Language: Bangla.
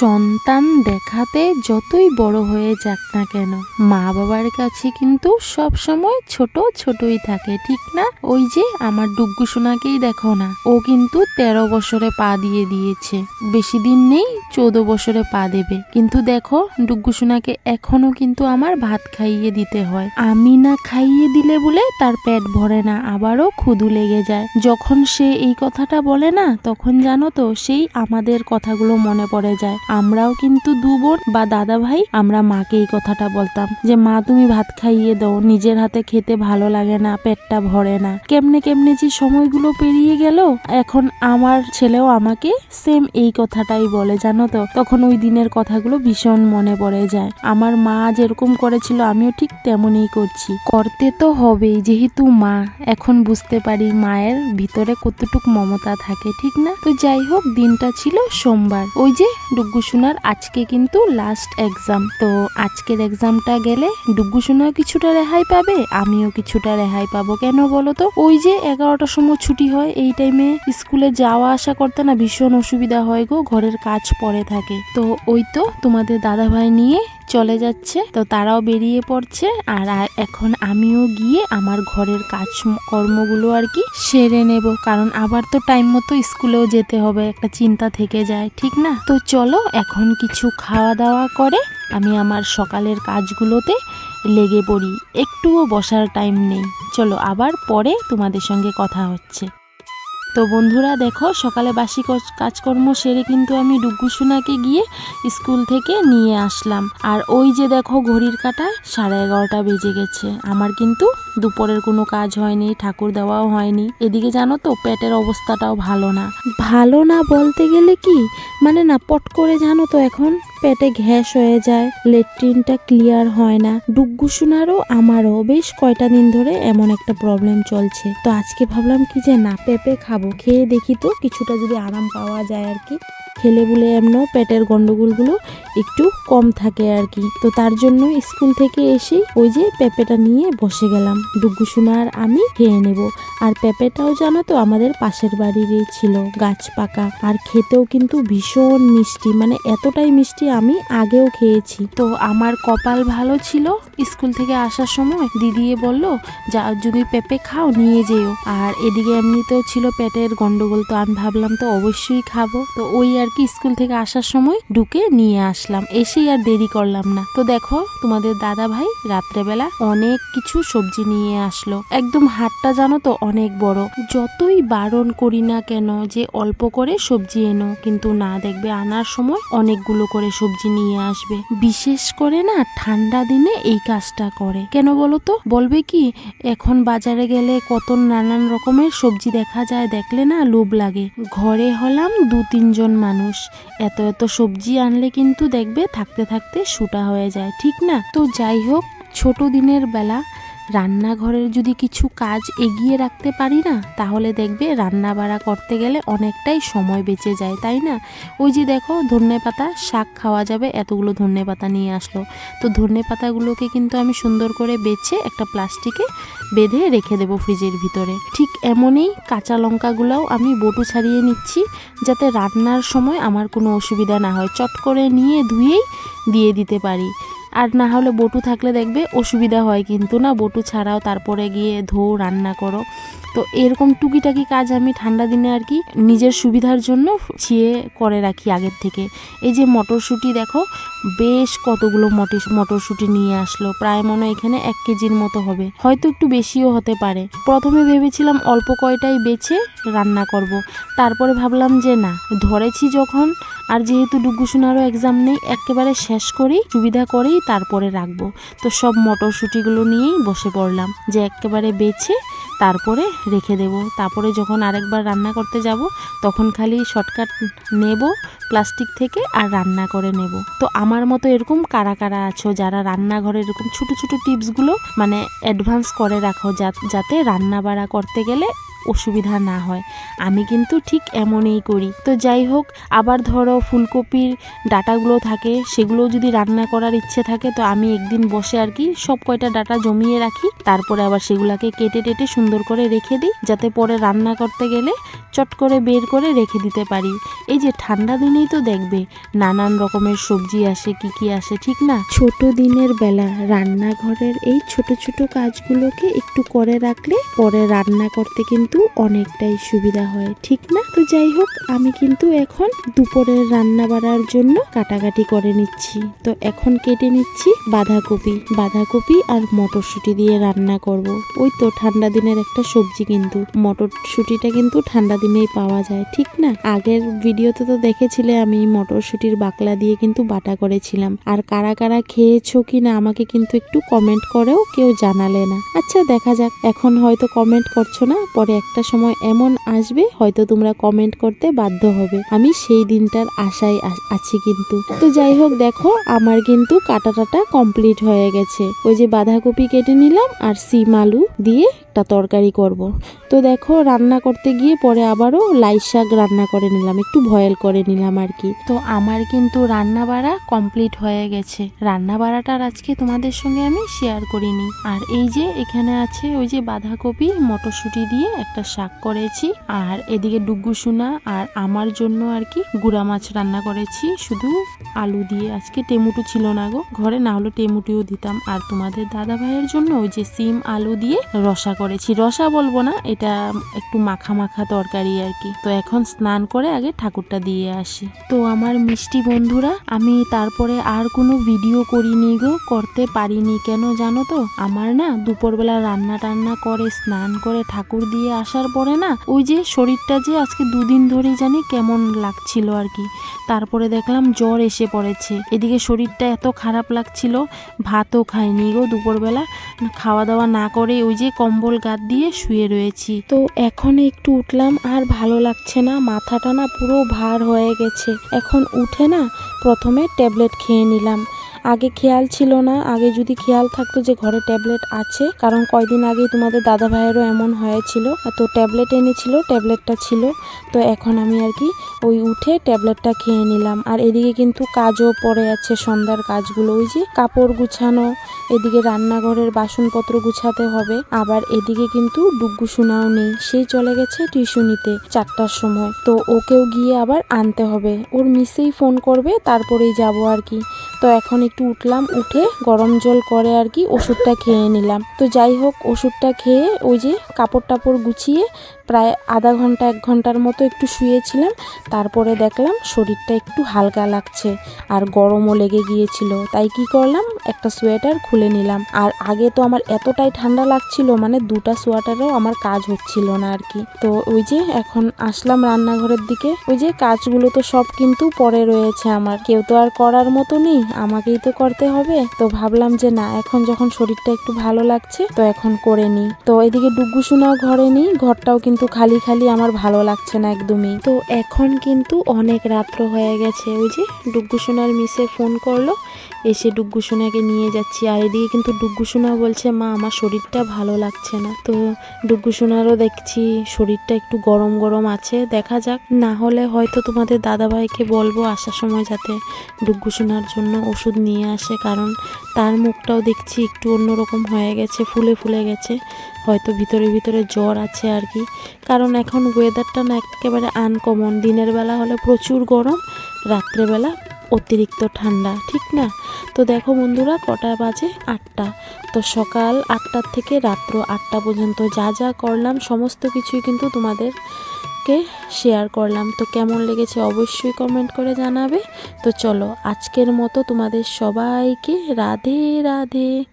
সন্তান দেখাতে যতই বড় হয়ে যাক না কেন মা বাবার কাছে কিন্তু সব সময় ছোট ছোটই থাকে, ঠিক না? ওই যে আমার ডুগ্গু সোনাকেই দেখো না, ও কিন্তু তেরো বছরে পা দিয়ে দিয়েছে। বেশি দিন নেই চৌদ্দ বছরে পা দেবে। কিন্তু দেখো ডুগ্গু এখনও কিন্তু আমার ভাত খাইয়ে দিতে হয়। আমি না খাইয়ে দিলে বলে তার পেট ভরে না, আবারও ক্ষুধু লেগে যায়। যখন সে এই কথাটা বলে না, তখন জানো তো সেই আমাদের কথাগুলো মনে পড়ে যায়। আমরাও কিন্তু দু বোন বা দাদা ভাই, আমরা মাকে এই কথাটা বলতাম যে, মা, তুমি ভাত খাইয়ে দাও, নিজের হাতে খেতে ভালো লাগে না, পেটটা ভরে না। কেমনে কেমনে যে সময়গুলো পেরিয়ে গেল, এখন আমার ছেলেও আমাকে সেম এই কথাটাই বলে, জানো তো তখন ওই দিনের কথাগুলো ভীষণ মনে পড়ে যায়। আমার মা যেরকম করেছিল, আমিও ঠিক তেমনই করছি। করতে তো হবেই, যেহেতু মা। এখন বুঝতে পারি মায়ের ভিতরে কতটুক মমতা থাকে, ঠিক না? তো যাই হোক, দিনটা ছিল সোমবার। ওই যে ডুগ্গু সোনার আজকে কিন্তু লাস্ট এক্সাম তো আজকের এক্সামটা গেলে ডুগ্গু সোনাও কিছুটা রেহাই পাবে, আমিও কিছুটা রেহাই পাবো। কেন বলো তো? ওই যে এগারোটার সময় ছুটি হয়, এই টাইমে স্কুলে যাওয়া আসা করতে না ভীষণ অসুবিধা হয় গো, ঘরের কাজ পড়ে থাকে। তো ওই তো তোমাদের দাদা ভাই নিয়ে চলে যাচ্ছে। তো তারাও বেরিয়ে পড়ছে আর এখন আমিও গিয়ে আমার ঘরের কাজ কর্মগুলো আর কি সেরে নেব। কারণ আবার তো টাইম মতো স্কুলেও যেতে হবে, একটা চিন্তা থেকে যায়, ঠিক না? তো চলো এখন কিছু খাওয়া দাওয়া করে আমি আমার সকালের কাজগুলোতে লেগে পড়ি। একটুও বসার টাইম নেই। চলো আবার পরে তোমাদের সঙ্গে কথা হচ্ছে। তো বন্ধুরা দেখো, সকালে বাসি কজ- কাজকর্ম সেরে কিন্তু আমি ডুগুসুনাকে গিয়ে স্কুল থেকে নিয়ে আসলাম। আর ওই যে দেখো, ঘড়ির কাটা সাড়ে এগারোটা বেজে গেছে। আমার কিন্তু দুপুরের কোনো কাজ হয়নি, ঠাকুর দেওয়াও হয়নি। এদিকে জানো তো, পেটের অবস্থাটাও ভালো না। ভালো না বলতে গেলে কি? মানে না, পট করে জানো তো এখন, পেটে ঘ্যাস হয়ে যায়, লেট্রিনটা ক্লিয়ার হয় না। ডুগ্গু সোনারও আমারও বেশ কয়টা দিন ধরে এমন একটা প্রবলেম চলছে। তো আজকে ভাবলাম কি যে না, পেঁপে খাব। খেয়ে দেখি তো, কিছুটা যদি আরাম পাওয়া যায় আর কি। খেলে বলে এমনও পেটের গন্ডগোলগুলো একটু কম থাকে আর কি। তো তার জন্য স্কুল থেকে এসেই ওই যে পেঁপেটা নিয়ে বসে গেলাম। সোনা আর আমি খেয়ে নেব। আর পেঁপেটাও জানো তো আমাদের পাশের বাড়িরই ছিল, গাছ পাকা। আর খেতেও কিন্তু ভীষণ মিষ্টি মানে এতটাই মিষ্টি আমি আগেও খেয়েছি। তো আমার কপাল ভালো ছিল স্কুল থেকে আসার সময়। দিদিয়ে বলল, যা, যদি পেঁপে খাও নিয়ে যেও। আর এদিকে এমনিতেও ছিল পেটের গন্ডগোল তো আমি ভাবলাম তো অবশ্যই খাব। তো ওই আর কি স্কুল থেকে আসার সময় ঢুকে নিয়ে আসলাম। এসেই আর দেরি করলাম না। তো দেখো, তোমাদের দাদা ভাই রাত্রেবেলা অনেক কিছু সবজি নিয়ে আসলো। একদম হাটটা জানো তো অনেক বড়। যতই বারণ করি না কেন যে অল্প করে সবজি এনো, কিন্তু না দেখবে আনার সময় অনেকগুলো করে সবজি নিয়ে আসবে। বিশেষ করে না ঠান্ডা দিনে এই কাজটা করে। কেন বলো তো? বলবে কি, এখন বাজারে গেলে কত নানান রকমের সবজি দেখা যায়, দেখলে না লোভ লাগে। ঘরে হলাম দু তিনজন মানুষ। এত এত সবজি আনলে কিন্তু দেখবে থাকতে থাকতে সুটা হয়ে যায়, ঠিক না? তো যাই হোক, ছোট দিনের বেলা রান্নাঘরের যদি কিছু কাজ এগিয়ে রাখতে পারি না, তাহলে দেখবে রান্না বাড়া করতে গেলে অনেকটাই সময় বেঁচে যায়, তাই না? ওই যে দেখো, ধনে পাতা শাক খাওয়া যাবে, এতগুলো ধনে পাতা নিয়ে আসলো। তো ধনে পাতাগুলোকে কিন্তু আমি সুন্দর করে বেছে একটা প্লাস্টিকে বেঁধে রেখে দেবো ফ্রিজের ভিতরে। ঠিক এমনই কাঁচা লঙ্কাগুলোও আমি বটু ছাড়িয়ে নিচ্ছি, যাতে রান্নার সময় আমার কোনো অসুবিধা না হয়। চট করে নিয়ে ধুয়েই দিয়ে দিতে পারি। আর না হলে বটু থাকলে দেখবে অসুবিধা হয় কিন্তু না? বটু ছাড়াও তারপরে গিয়ে ধো, রান্না করো। তো এরকম টুকিটাকি কাজ আমি ঠান্ডা দিনে আর কি নিজের সুবিধার জন্য ছিয়ে করে রাখি আগের থেকে। এই যে মটরশুঁটি দেখো, বেশ কতগুলো মটর মটরশুঁটি নিয়ে আসলো। প্রায় মনে এখানে এক কেজির মতো হবে। হয়তো একটু বেশিও হতে পারে। প্রথমে ভেবেছিলাম অল্প কয়টাই বেছে রান্না করব। তারপরে ভাবলাম যে না, ধরেছি যখন আর যেহেতু ডুগ্গু সোনারও এক্সাম নেই, একেবারে শেষ করেই, সুবিধা করেই তারপরে রাখব। তো সব মটরশুঁটিগুলো নিয়েই বসে পড়লাম, যে একেবারে বেছে তারপরে রেখে দেব। তারপরে যখন আরেকবার রান্না করতে যাব, তখন খালি শর্টকাট নেব প্লাস্টিক থেকে আর রান্না করে নেব। তো আমার মতো এরকম কারা কারা আছো, যারা রান্নাঘরে এরকম ছোট ছোট টিপসগুলো মানে অ্যাডভান্স করে রাখো যাতে রান্না বাড়া করতে গেলে অসুবিধা না হয়। আমি কিন্তু ঠিক এমনই করি। তো যাই হোক, আবার ধরো ফুলকপির ডাটাগুলো থাকে সেগুলো যদি রান্না করার ইচ্ছে থাকে, তো আমি একদিন বসে আর কি সব কয়টা ডাটা জমিয়ে রাখি, তারপরে আবার সেগুলোকে কেটে টেটে সুন্দর করে রেখে দিই, যাতে পরে রান্না করতে গেলে চট করে বের করে রেখে দিতে পারি। এই যে ঠান্ডা দিনেই তো দেখবে, নানান রকমের সবজি আসে, কি কি আসে, ঠিক না? ছোট দিনের বেলা রান্নাঘরের এই ছোট ছোট কাজগুলোকে একটু করে রাখলে পরে রান্না করতে কিন্তু অনেকটাই সুবিধা হয়, ঠিক না? তো যাই হোক, আমি কিন্তু এখন দুপুরের রান্না বাড়ার জন্য কাটাকাটি করে নিচ্ছি। তো এখন কেটে নিচ্ছি বাঁধাকপি। বাঁধাকপি আর মটরশুঁটি দিয়ে রান্না করব। ওই তো ঠান্ডা দিনের একটা সবজি কিন্তু। মটরশুঁটিটা কিন্তু ঠান্ডা দিনেই পাওয়া যায়, ঠিক না? আগের ভিডিওতে তো দেখেছিলে আমি মটরশুঁটির বাকলা দিয়ে কিন্তু বাটা করেছিলাম। আর কারা কারা খেয়েছো কি না আমাকে কিন্তু একটু কমেন্ট করেও কেউ জানালে না। আচ্ছা দেখা যাক। এখন হয়তো কমেন্ট করছ না, পরে একটা সময় এমন আসবে, হয়তো তোমরা কমেন্ট করতে বাধ্য হবে। আমি সেই দিনটার আশায় আছি কিন্তু। তো যাই হোক, দেখো, আমার কিন্তু কাটাটাটা কমপ্লিট হয়ে গেছে। ওই যে বাঁধাকপি কেটে নিলাম আর সিম আলু দিয়ে একটা তরকারি করব। তো দেখো, রান্না করতে গিয়ে পরে আবারও লাই শাক রান্না করে নিলাম, একটু ভয়েল করে নিলাম আর কি। তো আমার কিন্তু রান্না বাড়া কমপ্লিট হয়ে গেছে। রান্না বাড়াটার আজকে তোমাদের সঙ্গে আমি শেয়ার করিনি। আর এই যে এখানে আছে ওই যে বাঁধাকপি, মটরশুঁটি দিয়ে একটা শাক করেছি, আর এদিকে ডুগু আর আমার জন্য আর কি গুড়া মাছ রান্না করেছি। শুধু আলু দিয়ে, আজকে টেমুটু ছিল না গো। ঘরে না হলে টেমুটিও দিতাম। আর তোমাদের দাদা ভাইয়ের জন্য ওই যে সিম আলু দিয়ে রসা করেছি। রসা বলব না, এটা একটু মাখা মাখা তরকারি আর কি। তো এখন স্নান করে আগে ঠাকুরটা দিয়ে আসি। তো আমার মিষ্টি বন্ধুরা, আমি তারপরে আর কোনো ভিডিও করিনি গো, করতে পারিনি। কেন জানো তো? আমার না দুপুরবেলা রান্না টান্না করে, স্নান করে ঠাকুর দিয়ে আসার পরে না, ওই যে শরীরটা যে আজকে দুদিন ধরে জানি কেমন লাগছিল আর কি। তারপরে দেখলাম জ্বর এসে পড়েছে। এদিকে শরীরটা এত খারাপ লাগছিল, ভাতও খাইনি গো দুপুরবেলা। খাওয়া দাওয়া না করে ওই যে কম্বল গাদ দিয়ে শুয়ে রয়েছি। তো এখন একটু উঠলাম, আর ভালো লাগছে না, মাথাটা না পুরো ভার হয়ে গেছে। এখন উঠে না প্রথমে ট্যাবলেট খেয়ে নিলাম। আগে খেয়াল ছিল না, আগে যদি খেয়াল থাকতো যে ঘরে ট্যাবলেট আছে, কারণ কয়দিন আগে তোমাদের দাদা ভাইয়েরও এমন হয়েছিল। তো ট্যাবলেট এনেছিল, ট্যাবলেটটা ছিল, তো এখন আমি আর কি ওই উঠে ট্যাবলেটটা খেয়ে নিলাম। আর এদিকে কিন্তু কাজও পড়ে আছে, সন্ধ্যার কাজগুলো, ওই যে কাপড় গুছানো, এদিকে রান্নাঘরের বাসনপত্র গুছাতে হবে। আবার এদিকে কিন্তু ডুগ্গু শোনাও নেই, সেই চলে গেছে টিউশনিতে চারটার সময়। তো ওকেও গিয়ে আবার আনতে হবে। ওর মিসেই ফোন করবে, তারপরেই যাব আর কি। তো এখন একটু উঠলাম, উঠে গরম জল করে আর কি ওষুধটা খেয়ে নিলাম। তো যাই হোক, ওষুধটা খেয়ে ওই যে কাপড় টাপড় গুছিয়ে প্রায় আধা ঘণ্টা, এক ঘণ্টার মতো একটু শুয়েছিলাম। তারপরে দেখলাম শরীরটা একটু হালকা লাগছে আর গরমও লেগে গিয়েছিল। তাই কি করলাম? একটা সোয়েটার খুলে নিলাম। আর আগে তো আমার এতটাই ঠান্ডা লাগছিল মানে দুটা সোয়েটারও আমার কাজ হচ্ছিল না আর কি। তো ওই যে এখন আসলাম রান্নাঘরের দিকে। ওই যে কাজগুলো তো সব কিন্তু পরে রয়েছে আমার। কেউ তো আর করার মতো নেই, আমাকেই তো করতে হবে। তো ভাবলাম যে না, এখন যখন শরীরটা একটু ভালো লাগছে, তো এখন করে নিই। তো এদিকে সোনাও ঘরে নেই, ঘরটাও কিন্তু খালি খালি আমার ভালো লাগছে না একদমই। তো এখন কিন্তু অনেক রাত্র হয়ে গেছে। ওই যে ডুগ্গু সোনার মিসে ফোন করল। এসে ডুগ্গু সোনাকে নিয়ে যাচ্ছি। আর এদিকে কিন্তু ডুগ্গু সোনা বলছে, মা, আমার শরীরটা ভালো লাগছে না। তো ডুগ্গু সোনারও দেখছি শরীরটা একটু গরম গরম আছে। দেখা যাক, না হলে হয়তো তোমাদের দাদাভাইকে বলব আসার সময় যাতে ডুগ্গু সোনার জন্য ওষুধ নিয়ে আসে। কারণ তার মুখটাও দেখছি একটু অন্যরকম হয়ে গেছে, ফুলে ফুলে গেছে। হয়তো ভিতরে ভিতরে জ্বর আছে আর কি। কারণ এখন ওয়েদারটা না একেবারে আনকমন দিনের বেলা হলে প্রচুর গরম, রাত্রেবেলা অতিরিক্ত ঠান্ডা, ঠিক না? তো দেখো বন্ধুরা, কটা বাজে? আটটা। তো সকাল আটটার থেকে রাত্র আটটা পর্যন্ত যা যা করলাম, সমস্ত কিছুই কিন্তু তোমাদেরকে শেয়ার করলাম। তো কেমন লেগেছে অবশ্যই কমেন্ট করে জানাবে। তো চলো, আজকের মতো তোমাদের সবাইকে রাধে রাধে।